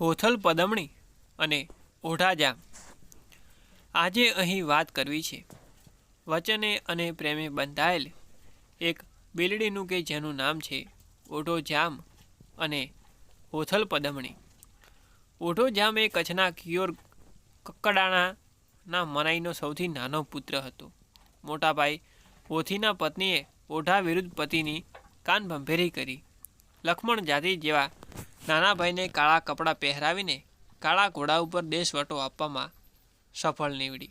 હોથલ પદમણી અને ઓઢાજામ. આજે અહીં વાત કરવી છે. વચને અને પ્રેમે બંધાયેલ એક બેલડીનું કે જેનું નામ છે ઓઢો જામ અને હોથલ પદમણી. ઓઢો જામ એ કચ્છના કિયોર કક્કડાણાના મનાઈનો સૌથી નાનો પુત્ર હતો. મોટા ભાઈ ઓથીના પત્નીએ ઓઢા વિરુદ્ધ પતિની કાન ભંભેરી કરી. લક્ષ્મણ જાતિ જેવા નાના ભાઈને કાળા કપડાં પહેરાવીને કાળા ઘોડા ઉપર દેશવટો આપવામાં સફળ નીવડી.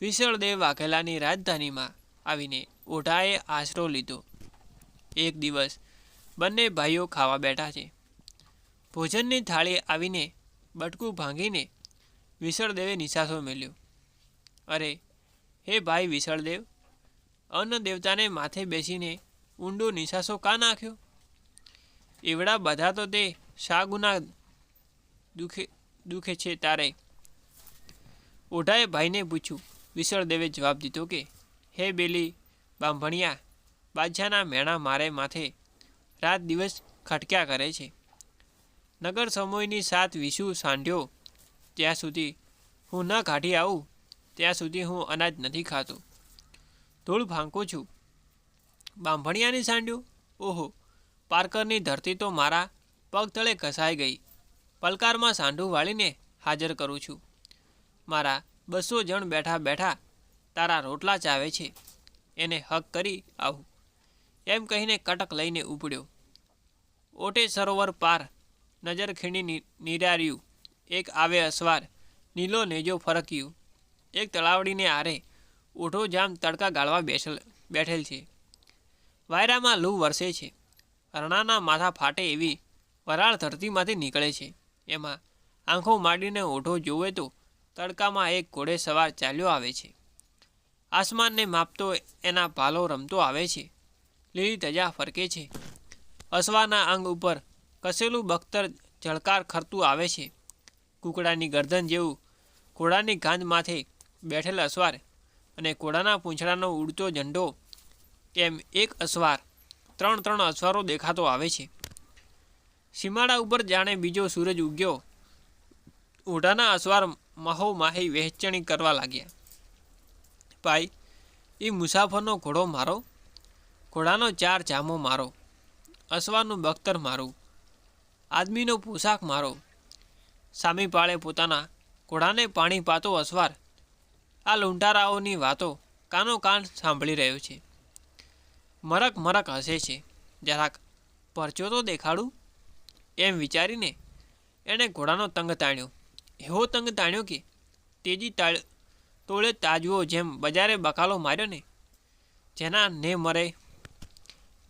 વિશળદેવ વાઘેલાની રાજધાનીમાં આવીને ઓઢાએ આશરો લીધો. એક દિવસ બંને ભાઈઓ ખાવા બેઠા છે. ભોજનની થાળી આવીને બટકું ભાંગીને વિશળદેવે નિશાસો મેલ્યો અરે, હે ભાઈ વિશળદેવ અન્ન દેવતાને માથે બેસીને ઊંડો નિશાસો કા નાખ્યો? એવડા બધા તો તે શા ગુના દુખે દુખે છે તારે. ઓઢાએ ભાઈને પૂછ્યું. વિશળદેવે જવાબ દીધો કે, હે બેલી બાંભણિયા, બાદશાહના મેણા મારે માથે રાત દિવસ ખટક્યા કરે છે. નગર સમૂહની સાત વિશુ સાંઢ્યો. ત્યાં સુધી હું ન કાઢી આવું. ત્યાં સુધી હું અનાજ નથી ખાતો. ધૂળ ભાંકું છું. બાંભણિયાની સાંઢ્યું? ઓહો પારકરની ધરતી તો મારા પગતળે ઘસાઈ ગઈ. પલકારમાં સાંઢું વાળીને હાજર કરું છું. મારા બસો જણ બેઠા બેઠા તારા રોટલા ચાવે છે. એને હક કરી આવું. એમ કહીને કટક લઈને ઉપડ્યો. ઓટે સરોવર પાર નજર ખીણી નિરાર્યું. એક આવે અસવાર, નીલો નેજો ફરક્યું. એક તળાવડીને આરે ઓઢો જામ તડકા ગાળવા બેસેલ, બેઠેલ છે. વાયરામાં લૂ વરસે છે. અરણાના માથા ફાટે એવી વરાળ ધરતીમાંથી નીકળે છે. એમાં આંખો માંડીને ઓઢો જોવે તો તડકામાં એક ઘોડે સવાર ચાલ્યો આવે છે. આસમાનને માપતો એના ભાલો રમતો આવે છે. લીલી ધજા ફરકે છે. અસવાના અંગ ઉપર કસેલું બખ્તર ઝળકાર ખરતું આવે છે. કુકડાની ગરદન જેવું ઘોડાની ગાંધ માથે બેઠેલ અસવાર અને ઘોડાના પૂંછડાનો ઉડતો ઝંડો એમ એક અસવાર ત્રણ ત્રણ અસવારો દેખાતો આવે છે. સીમાડા ઉપર જાણે બીજો સૂરજ ઉગ્યો. ઓઢાના અસવાર મહો માહી વહેંચણી કરવા લાગ્યા. ભાઈ એ મુસાફરનો ઘોડો મારો. ઘોડાનો ચાર જામો મારો. અસવારનું બખ્તર મારું. આદમીનો પોશાક મારો. સામી પાળે પોતાના ઘોડાને પાણી પાતો અસવાર. આ લૂંટારાઓની વાતો કાનો કાન સાંભળી રહ્યો છે. મરક મરક હસે છે. જરાક પરચો તો દેખાડું. એમ વિચારીને એણે ઘોડાનો તંગ તાણ્યો. એવો તંગ તાણ્યો કે તેજી તાળ તોળે તાજવો જેમ બજારે બકાલો માર્યો ને, જેના ને મરે.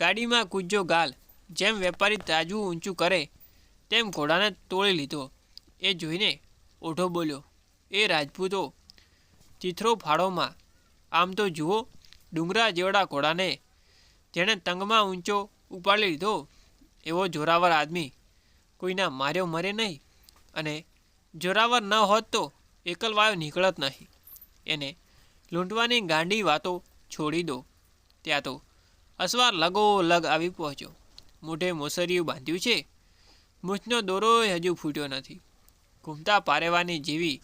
ગાડીમાં કૂજ્યો ગાલ, જેમ વેપારી તાજવું ઊંચું કરે, તેમ ઘોડાને તોડી લીધો. એ જોઈને ઓઢો બોલ્યો, એ રાજપૂતો, ચિથરો ફાળોમાં. આમ તો જુઓ, ડુંગરા જેવડા ઘોડાને જેણે તંગમાં ઊંચો ઉપાડી લીધો. એવો જોરાવર આદમી કોઈના માર્યો મરે નહીં અને જોરાવર ન હોત તો એકલવાયો નીકળત નહીં. એને લૂંટવાની ગાંડી વાતો છોડી દો. ત્યાં તો અસવાર લગો લગ આવી પહોંચ્યો. મોઢે મોસરિયું બાંધ્યું છે. મૂછનો દોરો હજુ ફૂટ્યો નથી. ઘૂમતા પારેવાની જેવી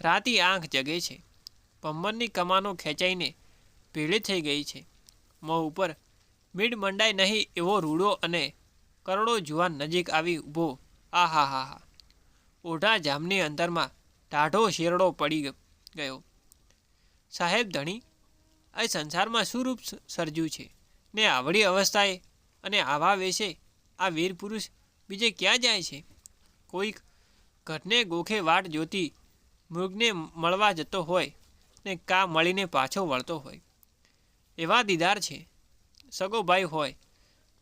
રાતી આંખ જગે છે. પંબરની કમાનો ખેંચાઈને ભેળી થઈ ગઈ છે. મોં ઉપર મીડ મંડાય નહીં એવો રૂડો અને કરોડો જુવાન નજીક આવી ઊભો. આ હા હા હા. ઓઢા જામની અંદરમાં ટાઢો શેરડો પડી ગયો. સાહેબ ધણી, આ સંસારમાં શું રૂપ સર્જ્યું છે. ને આવડી અવસ્થાએ અને આવા વેશે આ વીર પુરુષ બીજે ક્યાં જાય છે? કોઈક ઘટને ગોખે વાટ જોતી મૃગને મળવા જતો હોય ને કા મળીને પાછો વળતો હોય? એવા દીદાર છે. સગો ભાઈ હોય,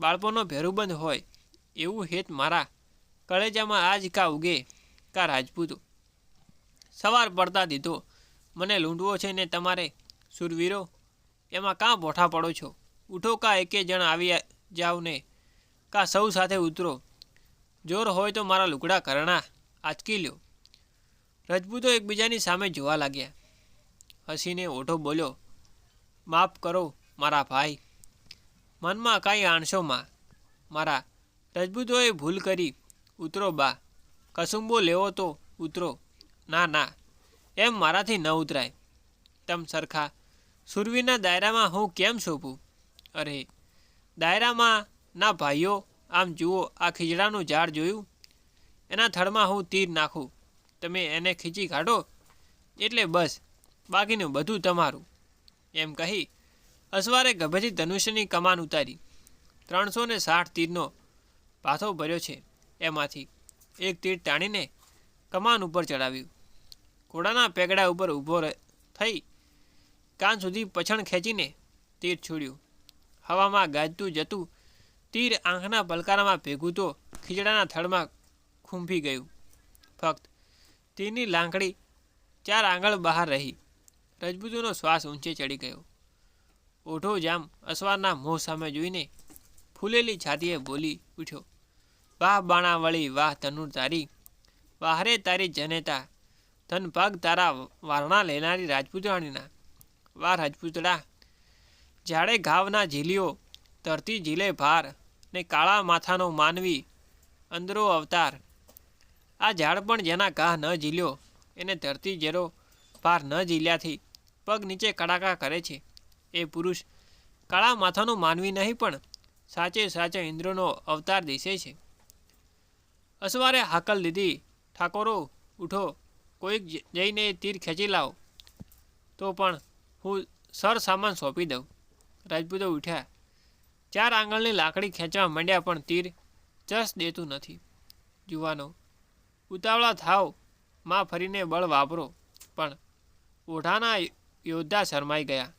બાળપણનો ભેરુબંધ હોય, એવું હેત મારા કળેજામાં આજ કા ઉગે, કા રાજપૂતો. સવાર પડતા દીધો. મને લૂંટવો છે ને તમારે સુરવીરો? એમાં કાં બોઠા પડો છો? ઉઠો કા એકે જણ આવી જાઓ ને? કા સૌ સાથે ઉતરો? જોર હોય તો મારા લુકડા કરણા આચકી લ્યો. રજપૂતો એકબીજાની સામે જોવા લાગ્યા. હસીને ઓઢો બોલ્યો, માફ કરો, મારા ભાઈ. મનમાં કાંઈ આણશો માં મારા રજબૂતોએ ભૂલ કરી. ઉતરો બા. કસુંબો લેવો તો ઉતરો. ના ના. એમ મારાથી ન ઉતરાય. તમ સરખા. સુરવીના દાયરામાં હું કેમ શોભું અરે, દાયરામાં, ના ભાઈઓ, આમ જુઓ, આ ખીજડાનું ઝાડ જોયું? એના થડમાં હું તીર નાખું. તમે એને ખીચી કાઢો? એટલે બસ. બાકીનું બધું તમારું. એમ કહી અસવારે ગભેથી ધનુષ્યની કમાન ઉતારી. ત્રણસો ને સાઠ તીરનો પાથો ભર્યો છે એમાંથી. એક તીર ટાણીને કમાન ઉપર ચડાવ્યું. ઘોડાના પેગડા ઉપર ઊભો થઈ કાન સુધી પછણ ખેંચીને તીર છોડ્યું. હવામાં ગાજતું જતું તીર આંખના પલકારામાં ભેગું તો ખીચડાના થડમાં ખૂંફી ગયું. ફક્ત તીરની લાંકડી ચાર આંગળ બહાર રહી. રજપૂતોનો શ્વાસ ઊંચે ચડી ગયો. ઓઢો જામ અસવારના મોં સામે જોઈને ફૂલેલી છાતીએ બોલી ઉઠ્યો, વાહ બાણાવળી, વાહ તનુર તારી વાહરે તારી જનેતા, ધન પગ તારા વારણા લેનારી રાજપૂતાણીના વાહ રાજપૂતડા જાડે ઘાવના ઝીલીઓ તરતી ઝીલે ભાર ને કાળા માથાનો માનવી અંદરો અવતાર. આ ઝાડ પણ જેના ઘા ન ઝીલ્યો, એને ધરતી જેરો ભાર ન ઝીલ્યાથી પગ નીચે કડાકા કરે છે. એ પુરુષ કાળા માથાનો માનવી નહીં પણ સાચે સાચે ઇન્દ્રનો અવતાર દિશે છે. અસવારે હાકલ દીધી, ઠાકોરો, ઉઠો, કોઈક જઈને તીર ખેંચી લાવો. તો પણ હું સર સામાન સોંપી દઉં. રાજપૂતો ઉઠ્યા. ચાર આંગળની લાકડી ખેંચવા માંડ્યા પણ તીર ચસ દેતું નથી. જુવાનો, ઉતાવળા થાવ, માં ફરીને બળ વાપરો. પણ ઓઢાના યોદ્ધા શરમાઈ ગયા.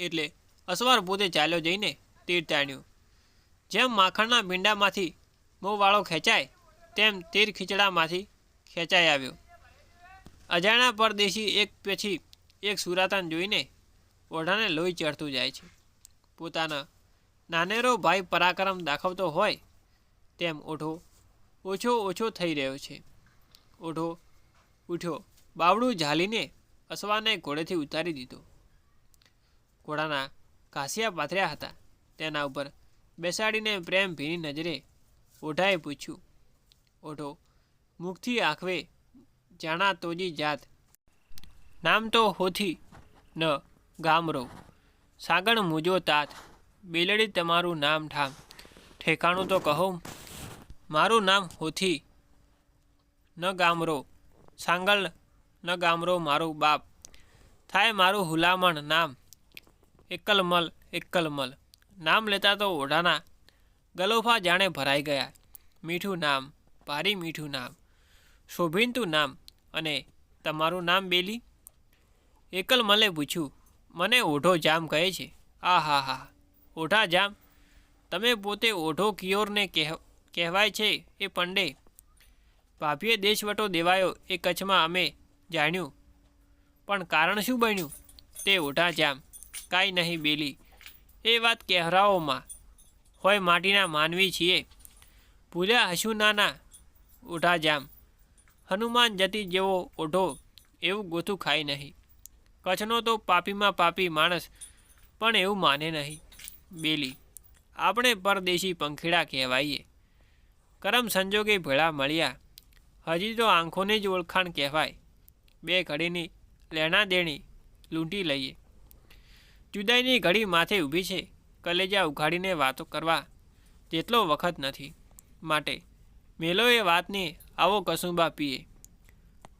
એટલે અસવાર પોતે ચાલ્યો જઈને તીર તાણ્યું. જેમ માખણના ભીંડામાંથી મોંવાળો ખેંચાય, તેમ તીર ખીચડામાંથી ખેંચાઈ આવ્યો. અજાણા પરદેશી એક પછી એક સુરાતાન જોઈને ઓઢાને લોહી ચડતું જાય છે. પોતાના નાનેરો ભાઈ પરાક્રમ દાખવતો હોય, તેમ ઓઢો ઓછો ઓછો થઈ રહ્યો છે. ઓઢો ઉઠ્યો, બાવડું ઝાલીને અસવાને ઘોડેથી ઉતારી દીધો. ઘોડાના ઘાસિયા પાથર્યા હતા. તેના ઉપર બેસાડીને પ્રેમ ભીની નજરે ઓઢાએ પૂછ્યું, ઓઢો, મુખથી આંખવે જાણા તોજી જાત. નામ તો હોથી ન ગામરો. સાગણ મુજો તાત. બેલડી તમારું નામ ઠામ. ઠેકાણું તો કહો. મારું નામ હોથી ન ગામરો. સાંગળ ન ગામરો મારું બાપ. થાય મારું હુલામણ નામ. એકલમલ એકલમલ નામ લેતા તો ઓઢાના. ગલોફા જાણે ભરાઈ ગયા. મીઠું નામ, ભારી મીઠું નામ. શોભિનતું નામ અને તમારું નામ બેલી? એકલમલે પૂછ્યું, મને ઓઢો જામ કહે છે. આ હા હા. ઓઢા જામ? તમે પોતે ઓઢો કિયોરને કહેવ, કહેવાય છે એ પંડે. ભાભીએ દેશવટો દેવાયો એ કચ્છમાં અમે જાણ્યું. પણ કારણ શું બન્યું? તે ઓઢા જામ. કાંઈ નહીં બેલી. એ વાત કહેરાઓમાં. હોય માટીના માનવી છીએ. ભૂલ્યા હશું નાના ઓઢા જામ હનુમાન જતી જેવો ઓઢો એવું ગોથું ખાય નહીં. કચ્છનો તો પાપીમાં પાપી માણસ પણ એવું માને નહીં. બેલી, આપણે પરદેશી પંખીડા કહેવાઈએ. કરમ સંજોગે ભેળા મળ્યા. હજી તો આંખોની જ ઓળખાણ કહેવાય. બે ઘડીની લેણા દેણી લૂંટી લઈએ. જુદાઈની ઘડી માથે ઊભી છે, કલેજા ઉઘાડીને વાતો કરવા જેટલો વખત નથી માટે. મેલોએ વાતની આવો કસુંબા પીએ.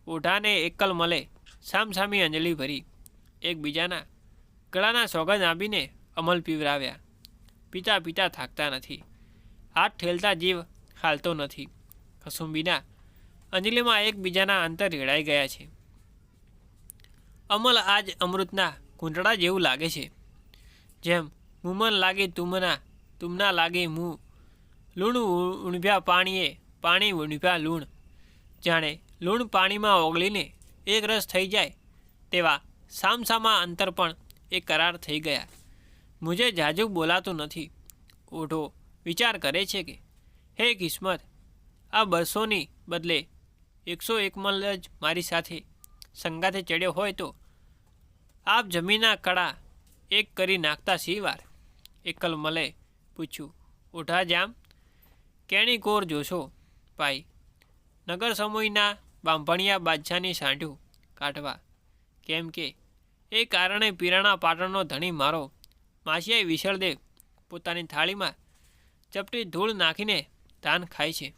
ઓઢાને એકલ મળે, સામસામી અંજલિ ભરી. એકબીજાના ગળાના સોગંદ આપીને અમલ પીવરાવ્યા. પિતા પિતા થાકતા નથી. હાથ ઠેલતા જીવ હાલતો નથી. કસુંબીના અંજલિમાં એકબીજાના અંતર રેડાઈ ગયા છે. અમલ આજ અમૃતના કુંટડા જેવું લાગે છે. જેમ મુમન લાગે તુમના તુમના લાગે મું. લૂણ ઊણભ્યા પાણીએ, પાણી ઊણભ્યા લૂણ. જાણે લૂણ પાણીમાં ઓગળીને એક રસ થઈ જાય, તેવા સામસામા અંતર પણ એ કરાર થઈ ગયા. મુજે જાજુ બોલાતું નથી. ઓઢો વિચાર કરે છે કે, હે કિસ્મત, આ બસોની બદલે એકસો એક મલ જ મારી સાથે સંગાથે ચડ્યો હોય તો આપ જમીનના કડા એક કરી નાખતા સી વાર એકલ મલે પૂછ્યું, ઉઠા જામ, કેણી કોર જોશો, ભાઈ? નગર સમયના બાંભણિયા બાદશાહની સાંઢું કાઢવા. કેમ કે એ કારણે પીરાણા પાટણનો ધણી મારો. માસિયાઈ વિશળદેવ પોતાની થાળીમાં ચપટી ધૂળ નાખીને ધાન ખાય છે.